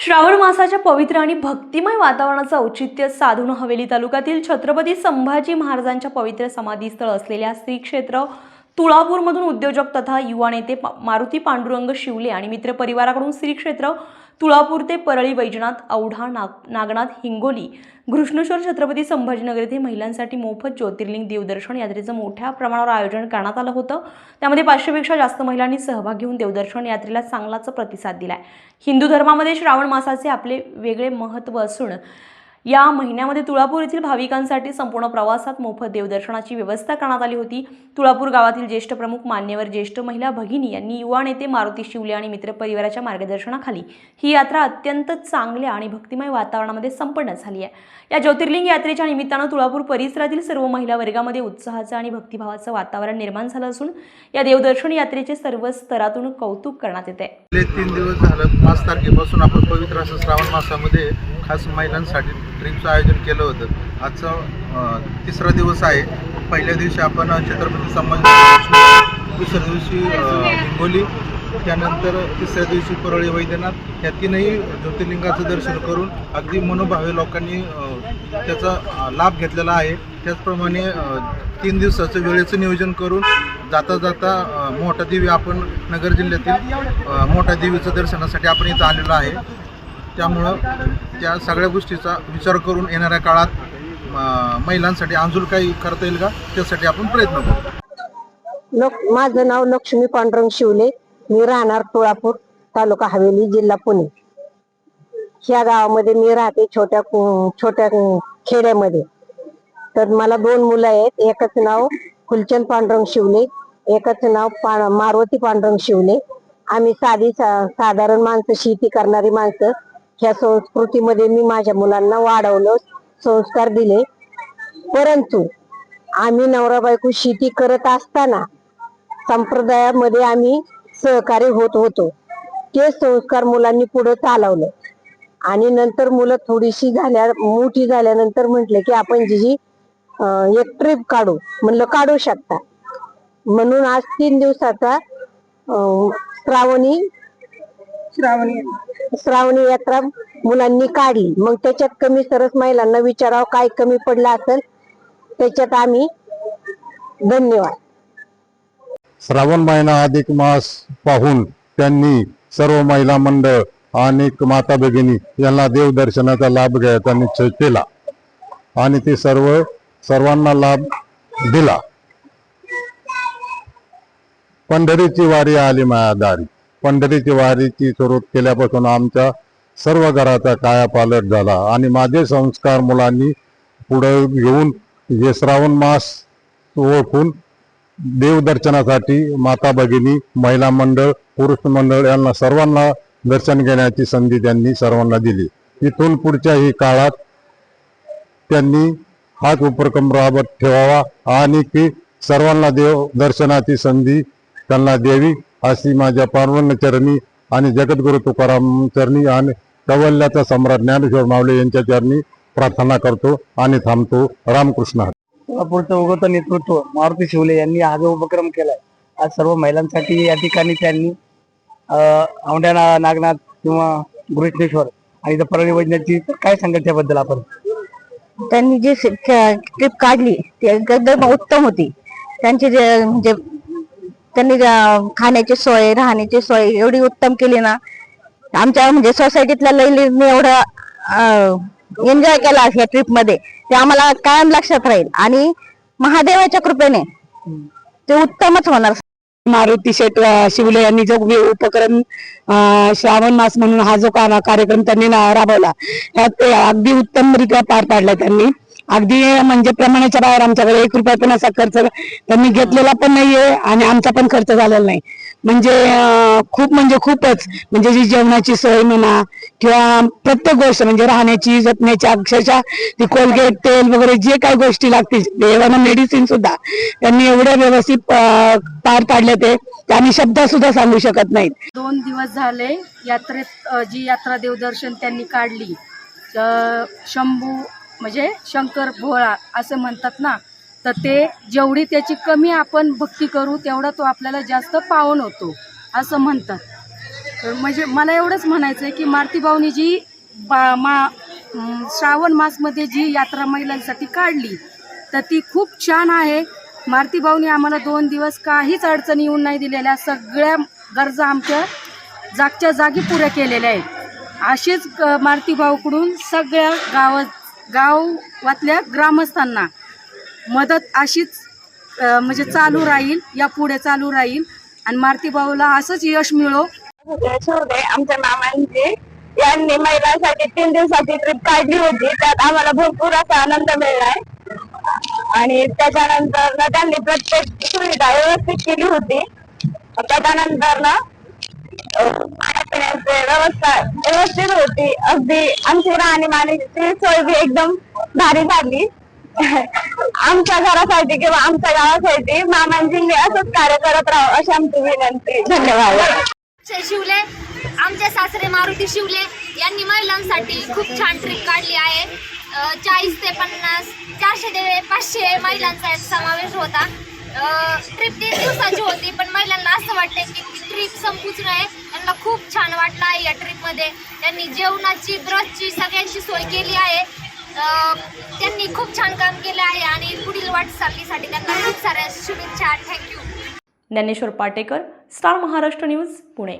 श्रावण मासाच्या पवित्र आणि भक्तिमय वातावरणाचं औचित्य साधून हवेली तालुक्यातील छत्रपती संभाजी महाराजांच्या पवित्र समाधीस्थळ असलेल्या श्री क्षेत्र तुळापूरमधून उद्योजक तथा युवा नेते पा- मारुती पांडुरंग शिवले आणि मित्र परिवाराकडून श्री क्षेत्र तुळापूर ते परळी वैजनाथ औढा नाग नागनाथ हिंगोली घृष्णेश्वर छत्रपती संभाजीनगर येथे महिलांसाठी मोफत ज्योतिर्लिंग देवदर्शन यात्रेचं मोठ्या प्रमाणावर आयोजन करण्यात आलं होतं. त्यामध्ये पाचशेपेक्षा जास्त महिलांनी सहभाग घेऊन देवदर्शन यात्रेला चांगलाच प्रतिसाद दिलाय. हिंदू धर्मामध्ये श्रावण मासाचे आपले वेगळे महत्त्व असून या महिन्यामध्ये तुळापूर येथील भाविकांसाठी संपूर्ण प्रवासात मोफत देवदर्शनाची व्यवस्था करण्यात आली होती. तुळापूर गावातील ज्येष्ठ प्रमुख मान्यवर ज्येष्ठ महिला भगिनी यांनी युवा नेते मारुती शिवले आणि मित्र परिवाराच्या मार्गदर्शनाखाली ही यात्रा अत्यंत चांगल्या आणि भक्तिमय वातावरणामध्ये संपन्न झाली आहे. या ज्योतिर्लिंग यात्रेच्या निमित्तानं तुळापूर परिसरातील सर्व महिला वर्गामध्ये उत्साहाचं आणि भक्तिभावाचं वातावरण निर्माण झालं असून या देवदर्शन यात्रेचे सर्व स्तरातून कौतुक करण्यात येते तीन दिवस झालं पाच तारखेपासून आपण पवित्र असं श्रावण मासामध्ये खास महिलांसाठी ट्रिपचं आयोजन केलं होतं. आजचा तिसरा दिवस आहे. पहिल्या दिवशी आपण छत्रपती संभाजी दुसऱ्या दिवशी हिंगोली त्यानंतर तिसऱ्या दिवशी परळी वैद्यनाथ या तीनही ज्योतिर्लिंगाचं दर्शन करून अगदी मनोभावे लोकांनी त्याचा लाभ घेतलेला आहे. त्याचप्रमाणे तीन दिवसाचं वेळेचं नियोजन करून जाता जाता मोठा देवी आपण नगर जिल्ह्यातील मोठ्या देवीचं दर्शनासाठी आपण इथं आलेलो आहे. त्यामुळं त्या सगळ्या गोष्टीचा विचार करून येणाऱ्या काळात महिलांसाठी अजून काही करता येईल का? त्यासाठी आपण प्रयत्न करू. लोक माझं नाव लक्ष्मी पांडुरंग शिवले. मी राहणार तुळापूर तालुका हवेली जिल्हा पुणे. ह्या गावामध्ये मी राहते छोट्या छोट्या खेड्यामध्ये. तर मला दोन मुलं आहेत. एकच नाव फुलचंद पांडुरंग शिवले. एकच नाव पा मारुती पांडुरंग शिवले. आम्ही साधी सा- साधारण माणसं शेती करणारी माणसं. ह्या संस्कृतीमध्ये मी माझ्या मुलांना वाढवलं संस्कार दिले. परंतु आम्ही नवरा बायको शेती करत असताना संप्रदायामध्ये आम्ही सहकारी होत होतो. ते संस्कार मुलांनी पुढे चालवलं. आणि नंतर मुलं थोडीशी झाल्या मोठी झाल्यानंतर म्हटलं की आपण जी जी एक ट्रिप काढू. म्हणलं काढू शकता. म्हणून आज तीन दिवसाचा श्रावणी श्रावणी श्रावणी यात्रा मुलांनी काढली. मग त्याच्यात कमी सरस महिलांना विचारावं काय कमी पडलं असेल त्याच्यात आम्ही धन्यवाद. श्रावण महिना अधिक मास पाहून त्यांनी सर्व महिला मंडळ आणि माता भगिनी यांना देवदर्शनाचा लाभ घ्यायचा निश्चय केला. आणि ते सर्व सर्वांना लाभ दिला. पंढरीची वारी आली माया दारी. पंढरीची वारीची सुरुवात केल्यापासून आमच्या सर्व घराचा कायापालट झाला. आणि माझे संस्कार मुलांनी पुढे घेऊन हे श्रावण मास ओळखून देवदर्शनासाठी माता भगिनी महिला मंडळ पुरुष मंडळ यांना सर्वांना दर्शन घेण्याची संधी त्यांनी सर्वांना दिली. इथून पुढच्याही काळात त्यांनी हाच उपक्रम राबत ठेवावा आणि की सर्वांना देव दर्शनाची संधी त्यांना द्यावी. अशी माझ्या पार्वण्य चरणी आणि जगद्गुरु तुकाराम चरणी आणि कवल्याचा सम्राट ज्ञानेश्वर मावले यांच्या चरणी प्रार्थना करतो आणि थांबतो. रामकृष्ण हरी. सोलापूरचं उगवतं नेतृत्व मारुती शिवले यांनी हा जो उपक्रम केलाय. आज सर्व महिलांसाठी या ठिकाणी त्यांनी अं, औंढ्या ना- नागनाथ किंवा गृहेश्वर आणि परळी वैजनाथची तर काय सांगाल त्याबद्दल आपण? त्यांनी जी ट्रिप काढली ती एकदम उत्तम होती. त्यांची जे म्हणजे त्यांनी खाण्याची सोय राहण्याची सोय एवढी उत्तम केली ना. आमच्या म्हणजे सोसायटीतल्या लैलीने एवढं एन्जॉय केला या ट्रिपमध्ये ते आम्हाला कायम लक्षात राहील. आणि महादेवाच्या कृपेने ते उत्तमच होणार. मारुती शेट शिवले यांनी जो उपक्रम श्रावण मास म्हणून हा जो का- कार्यक्रम त्यांनी राबवला त्यात अगदी अगदी उत्तमरित्या पार पाडला त्यांनी. अगदी म्हणजे प्रमाणाच्या बाहेर आमच्याकडे एक रुपया पण असा खर्च त्यांनी घेतलेला पण नाहीये आणि आमचा पण खर्च झालेला नाही. म्हणजे खूप म्हणजे खूपच म्हणजे जी जेवणाची सोय म्हणा किंवा प्रत्येक गोष्ट म्हणजे राहण्याची जपण्याची अक्षरशः ती कोलगेट तेल वगैरे जे काही गोष्टी लागतील देवाना मेडिसिन सुद्धा त्यांनी एवढे व्यवस्थित पार पाडले ते आम्ही शब्द सुद्धा सांगू शकत नाहीत. दोन दिवस झाले यात्रेत जी यात्रा देवदर्शन त्यांनी काढली. शंभू म्हणजे शंकर भोळा असं म्हणतात ना तर ते जेवढी त्याची कमी आपण भक्ती करू तेवढा तो आपल्याला जास्त पावन होतो असं म्हणतात. तर म्हणजे मला एवढंच म्हणायचं आहे की मारुती भाऊनी जी बा मा श्रावण मासमध्ये जी यात्रा महिलांसाठी काढली तर ती खूप छान आहे. मारुती भाऊनी आम्हाला दोन दिवस काहीच अडचणी येऊन नाही दिलेल्या सगळ्या गरजा आमच्या जागच्या जागी पुऱ्या केलेल्या आहेत. अशीच क- भाऊकडून सगळ्या गावात गावातल्या ग्रामस्थांना मदत अशीच म्हणजे चालू राहील या पुढे चालू राहील. आणि मारती भाऊला असंच यश मिळो. आमच्या मामांचे. यांनी महिलांसाठी तीन दिवसाची ट्रिप काढली होती. त्यात आम्हाला भरपूर असा आनंद मिळलाय. आणि त्याच्यानंतर ना त्यांनी प्रत्येक सुविधा व्यवस्थित केली होती. त्याच्यानंतर ना व्यवस्था व्यवस्थित होती अगदी आमची राहणीमानीची सोय बी एकदम भारी झाली आमच्या घरासाठी किंवा आमच्या गावासाठी मामांजींनी असंच कार्य करत राहू अशी आमची विनंती धन्यवाद. शिवले आमचे सासरे मारुती शिवले यांनी महिलांसाठी खूप छान ट्रिप काढली आहे. चाळीस ते पन्नास चारशे ते पाचशे महिलांचा समावेश होता. ट्रिप तीन दिवसाची होती पण महिलांना असं वाटतं की ट्रिप संपूच नये त्यांना खूप छान वाटलं आहे या ट्रिपमध्ये त्यांनी जेवणाची ब्रजची सगळ्यांची सोय केली आहे. त्यांनी खूप छान काम केलं आहे आणि पुढील वाटचालीसाठी त्यांना खूप साऱ्या शुभेच्छा. Thank you Dnyaneshwar Patekar star Maharashtra news Pune.